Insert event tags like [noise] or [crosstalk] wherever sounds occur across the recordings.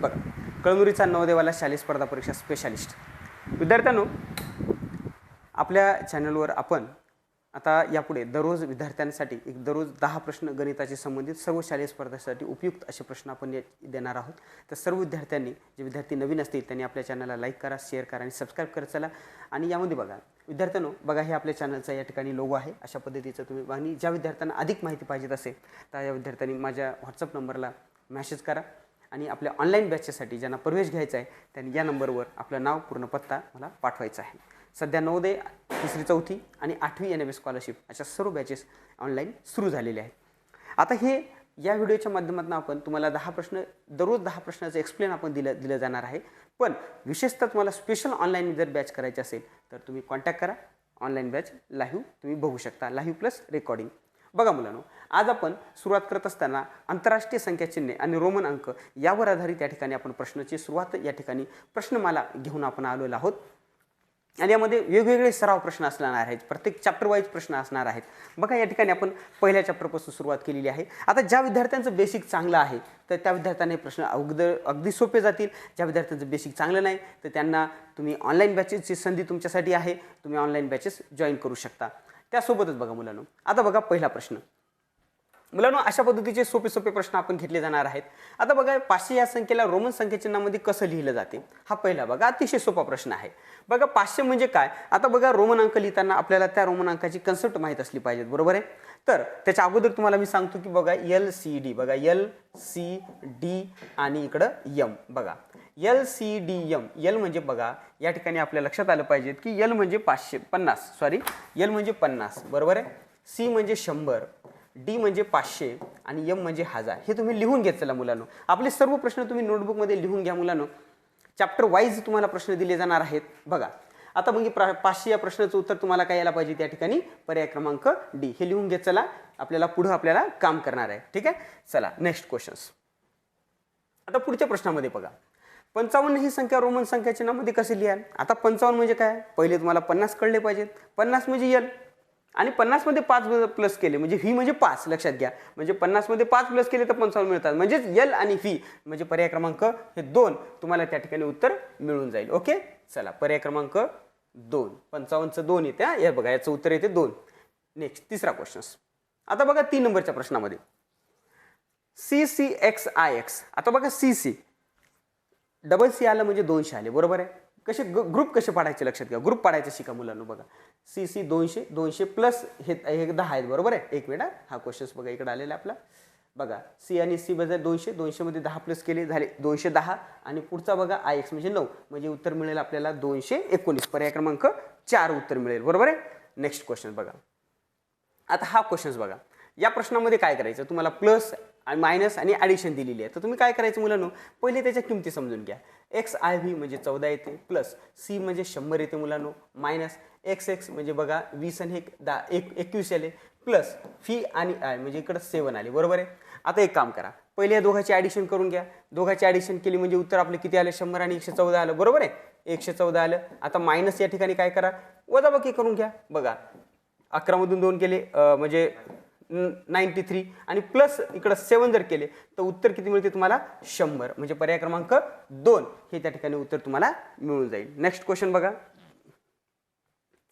बघा कळमुरीचा नवदेवाला शालेय स्पर्धा परीक्षा स्पेशालिस्ट विद्यार्थ्यांनो आपल्या चॅनलवर आपण आता यापुढे दररोज विद्यार्थ्यांसाठी एक दररोज दहा प्रश्न गणिताशी संबंधित सर्व शालेय स्पर्धासाठी उपयुक्त असे प्रश्न आपण देणार आहोत. तर सर्व विद्यार्थ्यांनी जे विद्यार्थी नवीन असतील त्यांनी आपल्या चॅनलला लाईक करा शेअर करा आणि सबस्क्राईब करत चला. आणि यामध्ये बघा विद्यार्थ्यांनो बघा हे आपल्या चॅनलचा या ठिकाणी लोगो आहे. अशा पद्धतीचं तुम्ही आणि ज्या विद्यार्थ्यांना अधिक माहिती पाहिजेत असेल त्या या विद्यार्थ्यांनी माझ्या व्हॉट्सअप नंबरला मॅसेज करा. आणि आपल्या ऑनलाईन बॅचेसाठी ज्यांना प्रवेश घ्यायचा आहे त्यांनी या नंबरवर आपलं नाव पूर्ण पत्ता मला पाठवायचा आहे. सध्या नवोदय तिसरी चौथी आणि आठवी एन एम एस स्कॉलरशिप अशा सर्व बॅचेस ऑनलाईन सुरू झालेले आहेत. आता हे या व्हिडिओच्या माध्यमातून आपण तुम्हाला दहा प्रश्न दररोज दहा प्रश्नाचं एक्सप्लेन आपण दिलं दिलं जाणार आहे. पण विशेषतः तुम्हाला स्पेशल ऑनलाईन जर बॅच करायची असेल तर तुम्ही कॉन्टॅक्ट करा. ऑनलाईन बॅच लाईव्ह तुम्ही बघू शकता. लाईव्ह प्लस रेकॉर्डिंग बघा मुलांनो आज आपण सुरुवात करत असताना आंतरराष्ट्रीय संख्या चिन्हे आणि रोमन अंक यावर आधारित या ठिकाणी आपण प्रश्नाची सुरुवात या ठिकाणी प्रश्नमाला घेऊन आपण आलेलो आहोत. आणि यामध्ये वेगवेगळे सराव प्रश्न असणार आहेत प्रत्येक चॅप्टर वाईज प्रश्न असणार आहेत. बघा या ठिकाणी आपण पहिल्या चॅप्टरपासून सुरुवात केलेली आहे. आता ज्या विद्यार्थ्यांचं बेसिक चांगलं आहे तर त्या विद्यार्थ्यांना हे प्रश्न अगदी अगदी सोपे जातील. ज्या विद्यार्थ्यांचं बेसिक चांगलं नाही तर त्यांना तुम्ही ऑनलाईन बॅचेसची संधी तुमच्यासाठी आहे. तुम्ही ऑनलाईन बॅचेस जॉईन करू शकता. त्यासोबतच बघा मुलांनो. आता बघा पहिला प्रश्न. मुलांनो अशा पद्धतीचे सोपे सोपे प्रश्न आपण घेतले जाणार आहेत. आता बघा पाचशे या संख्येला रोमन संख्येचिन्हामध्ये कसं लिहिलं जाते? हा पहिला बघा अतिशय सोपा प्रश्न आहे. बघा पाचशे म्हणजे काय? आता बघा रोमन अंक लिहिताना आपल्याला त्या रोमन अंकाची कन्सेप्ट माहीत असली पाहिजेत. बरोबर आहे? तर त्याच्या अगोदर तुम्हाला मी सांगतो की बघा एल सी डी बघा एल सी डी आणि इकडं यम बघा. L C D M L म्हणजे बघा या ठिकाणी आपल्या लक्षात आलं पाहिजेत की एल म्हणजे पाचशे पन्नास सॉरी एल म्हणजे पन्नास बरोबर आहे? सी म्हणजे शंभर डी म्हणजे पाचशे आणि यम म्हणजे हजार. हे तुम्ही लिहून घेत चला मुलांनो. आपले सर्व प्रश्न तुम्ही नोटबुकमध्ये लिहून घ्या मुलांनो. चॅप्टर वाईज तुम्हाला प्रश्न दिले जाणार आहेत. बघा आता मग प्रा पाचशे या प्रश्नाचं उत्तर तुम्हाला काय यायला पाहिजे त्या ठिकाणी? पर्याय क्रमांक डी. हे लिहून घेत चला. आपल्याला पुढं आपल्याला काम करणार आहे. ठीक आहे? चला नेक्स्ट क्वेश्चन्स आता पुढच्या प्रश्नामध्ये बघा. पंचावन्न ही संख्या रोमन संख्या चिन्हामध्ये कसे लिहाल? आता पंचावन्न म्हणजे काय? पहिले तुम्हाला पन्नास कळले पाहिजेत. पन्नास म्हणजे यल आणि पन्नासमध्ये पाच प्लस केले. म्हणजे व्ही म्हणजे पाच. लक्षात घ्या. म्हणजे पन्नासमध्ये पाच प्लस केले तर पंचावन्न मिळतात. म्हणजेच यल आणि व्ही म्हणजे पर्याय क्रमांक हे दोन. तुम्हाला त्या ठिकाणी उत्तर मिळून जाईल. ओके? चला पर्याय क्रमांक दोन. पंचावन्नचं दोन येते हा. हे बघा याचं उत्तर येते दोन. नेक्स्ट तिसरा क्वेश्चन आता बघा तीन नंबरच्या प्रश्नामध्ये. C C X I X आता बघा सी सी डबल सी आलं म्हणजे दोनशे आले. बरोबर आहे? कसे ग्रुप कसे पाडायचे लक्षात घ्या. ग्रुप पाडायचे शिका मुलांना बघा. सी सी दोनशे दोनशे प्लस हे दहा आहेत. बरोबर आहे? एक मिनिट हा. क्वेश्चन्स बघा इकडे आलेला आहे आपला. बघा सी आणि सी बजा दोनशे दोनशेमध्ये दहा प्लस केले झाले दोनशे दहा. आणि पुढचा बघा आय एक्स म्हणजे नऊ. म्हणजे उत्तर मिळेल आपल्याला दोनशे एकोणीस. पर्याय क्रमांक चार उत्तर मिळेल. बरोबर आहे? नेक्स्ट क्वेश्चन बघा. आता हा क्वेश्चन्स बघा. या प्रश्नामध्ये काय करायचं? तुम्हाला प्लस आणि मायनस आणि ॲडिशन दिलेली आहे. तर तुम्ही काय करायचं मुलांनो? पहिले त्याच्या किमती समजून घ्या. एक्स आय व्ही म्हणजे चौदा येते प्लस सी म्हणजे शंभर येते मुलांनो मायनस एक्स एक्स म्हणजे बघा वीस आणि एक दहा एक एकवीस आले प्लस फी आणि आय म्हणजे इकडं सेवन आले बरोबर आहे? आता एक काम करा पहिले या दोघांची ॲडिशन करून घ्या. दोघांची ॲडिशन केली म्हणजे उत्तर आपले किती आले? शंभर आणि एकशे चौदा आलं बरोबर आहे? एकशे चौदा आलं. आता मायनस या ठिकाणी काय करा? वजाबाकी करून घ्या. बघा अकरामधून दोन केले म्हणजे नाईन्टी थ्री. आणि प्लस इकडं सेवन जर केले तर उत्तर किती मिळते तुम्हाला? शंभर. म्हणजे पर्याय क्रमांक दोन. हे त्या ठिकाणी उत्तर तुम्हाला मिळून जाईल. नेक्स्ट क्वेश्चन बघा.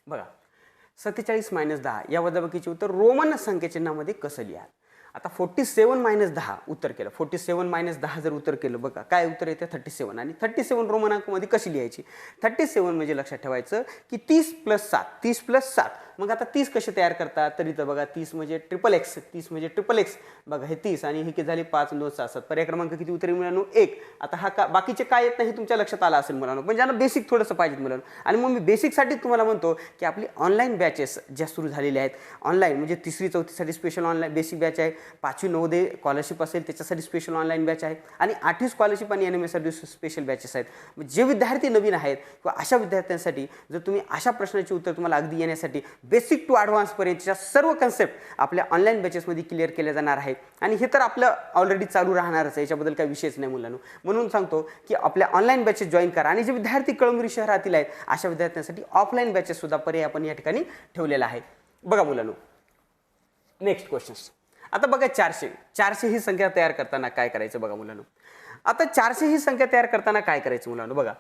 बघा. सत्तेचाळीस मायनस दहा. या वजाबाकीचे उत्तर रोमन संख्येचिन्हामध्ये कसं लिहा आता फोर्टी सेवन मायनस दहा उत्तर केलं. फोर्टी सेवन मायनस दहा जर उत्तर केलं बघा काय उत्तर येते? थर्टी सेवन आणि थर्टी सेवन रोमन अंकमध्ये कशी लिहायची? थर्टी सेवन म्हणजे लक्षात ठेवायचं की तीस प्लस सात तीस प्लस सात. मग आता तीस कसे तयार करतात? तरी तर बघा तीस म्हणजे ट्रिपल एक्स तीस म्हणजे ट्रिपल एक्स बघा हे तीस आणि हे किती झाले? पाच दोन सहा सात. पर्याय क्रमांक किती? उत्तरे मिळालो एक. आता हा का बाकीचे काय येत नाही हे तुमच्या लक्षात आलं असेल मुलांना. पण ज्यांना बेसिक थोडंसं पाहिजे मुलांना. आणि मग मी बेसिकसाठी तुम्हाला म्हणतो की आपली ऑनलाईन बॅचेस ज्या सुरू झालेल्या आहेत ऑनलाईन म्हणजे तिसरी चौथीसाठी स्पेशल ऑनलाईन बेसिक बॅच आहे. पाचवी नवोदय स्कॉलरशिप असेल त्याच्यासाठी स्पेशल ऑनलाईन बॅच आहे आणि आठवी स्कॉलरशिप आणि एन एम एसाठी स्पेशल बॅचेस आहेत. जे विद्यार्थी नवीन आहेत किंवा अशा विद्यार्थ्यांसाठी जर तुम्ही अशा प्रश्नाची उत्तर तुम्हाला अगदी येण्यासाठी बेसिक टू ॲडव्हान्सपर्यंतच्या सर्व कन्सेप्ट आपल्या ऑनलाईन बॅचेसमध्ये क्लिअर केले जाणार आहे आणि हे तर आपलं ऑलरेडी चालू राहणारच आहे. याच्याबद्दल काही विषयच नाही मुलांनो. म्हणून सांगतो की आपल्या ऑनलाईन बॅचेस जॉईन करा. आणि जे विद्यार्थी कळमुरी शहरातील आहेत अशा विद्यार्थ्यांसाठी ऑफलाईन बॅचेस सुद्धा पर्याय आपण या ठिकाणी ठेवलेला आहे. बघा मुलांनो. नेक्स्ट क्वेश्चन्स आता बघा चारशे. चारशे ही संख्या तयार करताना काय करायचं बघा मुलांनो? आता चारशे ही संख्या तयार करताना काय करायचं मुलांना? बघा.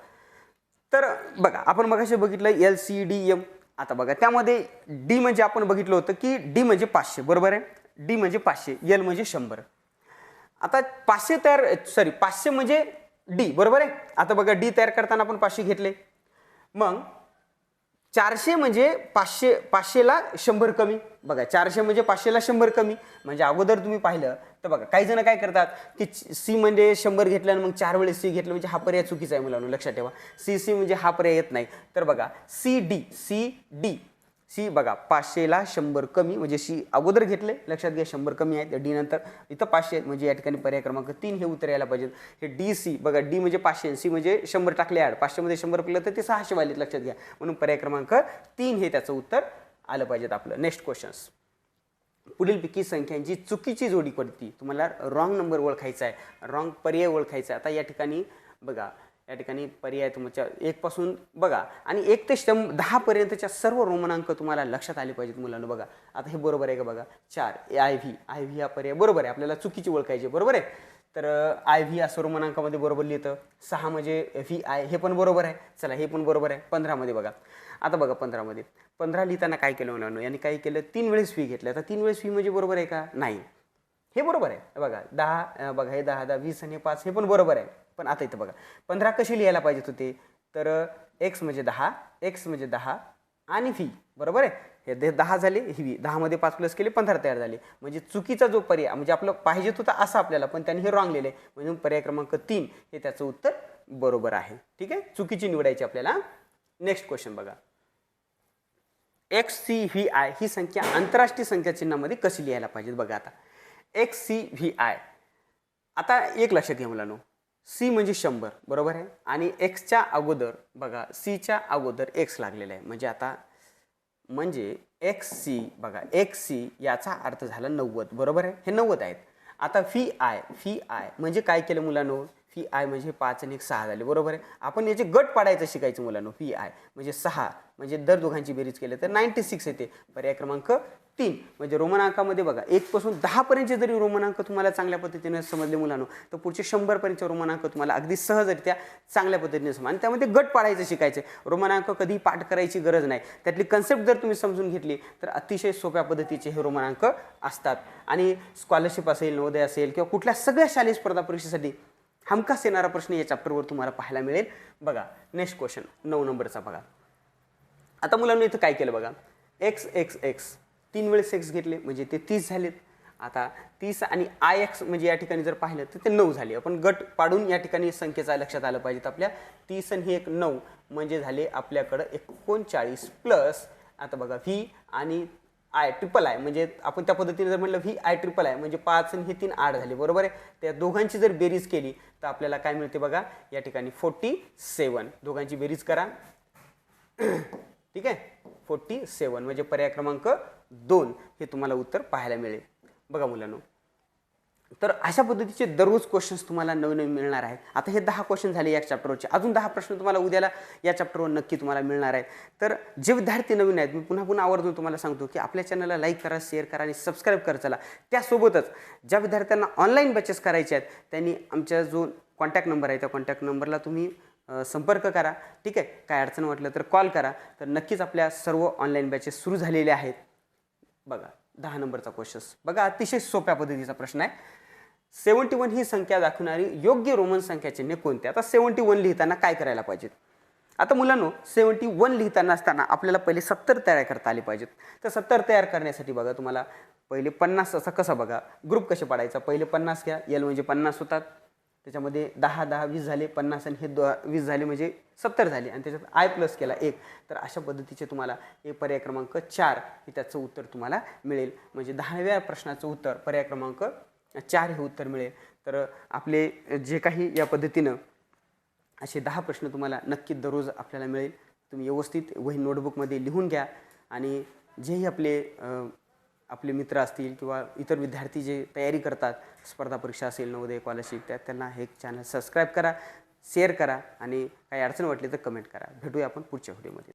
तर बघा आपण मगाशी बघितलं एल सी डी एम आता बघा त्यामध्ये डी म्हणजे आपण बघितलं होतं की डी म्हणजे पाचशे. बरोबर आहे? डी म्हणजे पाचशे. एल म्हणजे शंभर. आता पाचशे तयार सॉरी पाचशे म्हणजे डी बरोबर आहे? आता बघा डी तयार करताना आपण पाचशे घेतले. मग चारशे म्हणजे पाचशे पाचशेला शंभर कमी. बघा चारशे म्हणजे पाचशेला शंभर कमी. म्हणजे अगोदर तुम्ही पाहिलं तर बघा काही जण काय करतात की सी म्हणजे शंभर घेतलं आणि मग चार वेळेस सी घेतलं म्हणजे हा पर्याय चुकीचा आहे मुलांनो लक्षात ठेवा. सी सी म्हणजे हा पर्याय येत नाही. तर बघा C D C D. C बघा पाचशेला शंभर कमी म्हणजे सी अगोदर घेतले लक्षात घ्या शंभर कमी आहेत डी नंतर इथं पाचशे आहेत म्हणजे या ठिकाणी पर्याय क्रमांक तीन हे उत्तर यायला पाहिजेत. हे डी सी बघा डी म्हणजे पाचशे सी म्हणजे शंभर टाकले ॲड. पाचशेमध्ये शंभर पडलं तर ते सहाशे वाले लक्षात घ्या. म्हणून पर्याय क्रमांक तीन हे त्याचं उत्तर आलं पाहिजेत आपलं. नेक्स्ट क्वेश्चन्स पुढील पिकी संख्यांची चुकीची जोडी कोणती? तुम्हाला रॉंग नंबर ओळखायचा आहे. रॉंग पर्याय ओळखायचा आहे. आता या ठिकाणी बघा या ठिकाणी पर्याय तुमच्या एकपासून बघा. आणि एक ते शं दहापर्यंतच्या सर्व रोमनांक तुम्हाला लक्षात आले पाहिजेत मुलांना बघा. आता हे बरोबर आहे का बघा? चार. आय व्ही आय व्ही हा पर्याय बरोबर आहे. आपल्याला चुकीची ओळखायची बरोबर आहे? तर आय व्ही असं रोमनांकामध्ये बरोबर लिहितं. सहा म्हणजे व्ही आय हे पण बरोबर आहे. चला हे पण बरोबर आहे. पंधरामध्ये बघा. आता बघा पंधरामध्ये. पंधरा लिहिताना काय केलं मुलांनो? यांनी काय केलं? तीन वेळेस फी घेतल्या आता तीन वेळेस फी म्हणजे बरोबर आहे का? नाही. हे बरोबर आहे. बघा दहा बघा हे दहा दहा वीस आणि पाच हे पण बरोबर आहे. पण आता इथं बघा पंधरा कशी लिहायला पाहिजेत होते? तर एक्स म्हणजे दहा एक्स म्हणजे दहा आणि व्ही बरोबर आहे? हे दे- दहा झाले ही व्ही दहामध्ये पाच प्लस केले पंधरा तयार झाले. म्हणजे चुकीचा जो पर्याय म्हणजे आपलं पाहिजे होता असा आपल्याला पण त्यांनी हे रॉंग लिहिले. म्हणून पर्याय क्रमांक तीन हे त्याचं उत्तर बरोबर आहे. ठीक आहे? चुकीची निवडायची आपल्याला. नेक्स्ट क्वेश्चन बघा. एक्स सी व्ही आय ही संख्या आंतरराष्ट्रीय संख्या चिन्हामध्ये कशी लिहायला पाहिजे बघा आता. X C V I. आता एक लक्षात घ्या मुलांनो. सी म्हणजे शंभर बरोबर आहे? आणि एक्सच्या अगोदर बघा सीच्या अगोदर एक्स लागलेला आहे. म्हणजे आता म्हणजे एक्स सी बघा एक्स सी याचा अर्थ झाला नव्वद बरोबर आहे? हे नव्वद आहेत. आता फी आय फी आय म्हणजे काय केलं मुलांनो? की आय म्हणजे पाच आणि एक सहा झाले बरोबर आहे? आपण याचे गट पाडायचं शिकायचं मुलांनो पी आय म्हणजे सहा म्हणजे दर दोघांची बेरीज केली तर नाईन्टी सिक्स येते. पर्याय क्रमांक तीन म्हणजे रोमन अंकामध्ये बघा एकपासून दहापर्यंतचे जरी रोमन अंक तुम्हाला चांगल्या पद्धतीने समजले मुलांनो तर पुढचे शंभरपर्यंतचे रोमन अंक तुम्हाला अगदी सहजरित्या चांगल्या पद्धतीने समज आणि त्यामध्ये गट पाडायचं शिकायचं. रोमन अंक कधी पाठ करायची गरज नाही. त्यातली कन्सेप्ट जर तुम्ही समजून घेतली तर अतिशय सोप्या पद्धतीचे हे रोमन अंक असतात. आणि स्कॉलरशिप असेल नवोदय असेल किंवा कुठल्या सगळ्या शालेय स्पर्धा परीक्षेसाठी हमखास येणारा प्रश्न या चॅप्टरवर तुम्हाला पाहायला मिळेल. बघा नेक्स्ट क्वेश्चन नऊ नंबरचा बघा. आता मुलांनी इथं काय केलं बघा? एक्स एक्स एक्स तीन वेळेस एक्स घेतले म्हणजे ते तीस झालेत. आता तीस आणि आय एक्स म्हणजे या ठिकाणी जर पाहिलं तर ते नऊ झाले. आपण गट पाडून या ठिकाणी संख्येचा लक्षात आलं पाहिजेत आपल्या. तीस आणि हे एक नऊ म्हणजे झाले आपल्याकडं एकोणचाळीस प्लस आता बघा व्ही आणि आय ट्रिपल आय म्हणजे आपण त्या पद्धतीने जर म्हटलं व्ही आय ट्रिपल आय म्हणजे पाच आणि हे तीन आठ झाले बरोबर आहे? त्या दोघांची जर बेरीज केली तर आपल्याला काय मिळते बघा? या ठिकाणी फोर्टी सेवन दोघांची बेरीज करा. [clears throat] ठीक आहे? फोर्टी सेवन म्हणजे पर्याय क्रमांक दोन हे तुम्हाला उत्तर पाहायला मिळेल. बघा मुलांनो तर अशा पद्धतीचे दररोज क्वेश्चन्स तुम्हाला नवीन नवीन मिळणार आहेत. आता हे दहा क्वेश्चन झाले या चॅप्टरवरचे अजून दहा प्रश्न तुम्हाला उद्याला या चॅप्टरवर नक्की तुम्हाला मिळणार आहेत. तर जे विद्यार्थी नवीन आहेत मी पुन्हा पुन्हा आवर्जून तुम्हाला सांगतो की आपल्या चॅनलला लाईक करा शेअर करा आणि सबस्क्राईब करा चला. त्यासोबतच ज्या विद्यार्थ्यांना ऑनलाईन बॅचेस करायचे आहेत त्यांनी आमच्या जो कॉन्टॅक्ट नंबर आहे त्या कॉन्टॅक्ट नंबरला तुम्ही संपर्क करा. ठीक आहे? काय अडचण वाटलं तर कॉल करा. तर नक्कीच आपल्या सर्व ऑनलाईन बॅचेस सुरू झालेले आहेत. बघा दहा नंबरचा क्वेश्चन्स बघा अतिशय सोप्या पद्धतीचा प्रश्न आहे. सेवन्टी वन ही संख्या दाखवणारी योग्य रोमन संख्या चिन्हे कोणते? आता सेवन्टी वन लिहिताना काय करायला पाहिजेत? आता मुलांनो सेवन्टी वन लिहिताना असताना आपल्याला पहिले सत्तर तयार करता आली पाहिजेत. तर सत्तर तयार करण्यासाठी बघा तुम्हाला पहिले पन्नास असा कसा बघा ग्रुप कसे पाडायचा? पहिले पन्नास घ्या एल म्हणजे पन्नास होतात. त्याच्यामध्ये दहा दहा वीस झाले पन्नास आणि हे दो वीस झाले म्हणजे सत्तर झाले. आणि त्याच्यात आय प्लस केला एक. तर अशा पद्धतीचे तुम्हाला हे पर्याय क्रमांक चार हे त्याचं उत्तर तुम्हाला मिळेल. म्हणजे दहाव्या प्रश्नाचं उत्तर पर्याय क्रमांक चार हे उत्तर मिळेल. तर आपले जे काही या पद्धतीनं असे दहा प्रश्न तुम्हाला नक्की दररोज आपल्याला मिळेल. तुम्ही व्यवस्थित वही नोटबुकमध्ये लिहून घ्या आणि जेही आपले आपले मित्र असतील किंवा इतर विद्यार्थी जे तयारी करतात स्पर्धा परीक्षा असेल नवोदय स्कॉलरशिप त्या त्यांना हे चॅनल सबस्क्राईब करा शेअर करा आणि काही अडचण वाटली तर कमेंट करा. भेटूया आपण पुढच्या व्हिडिओमध्ये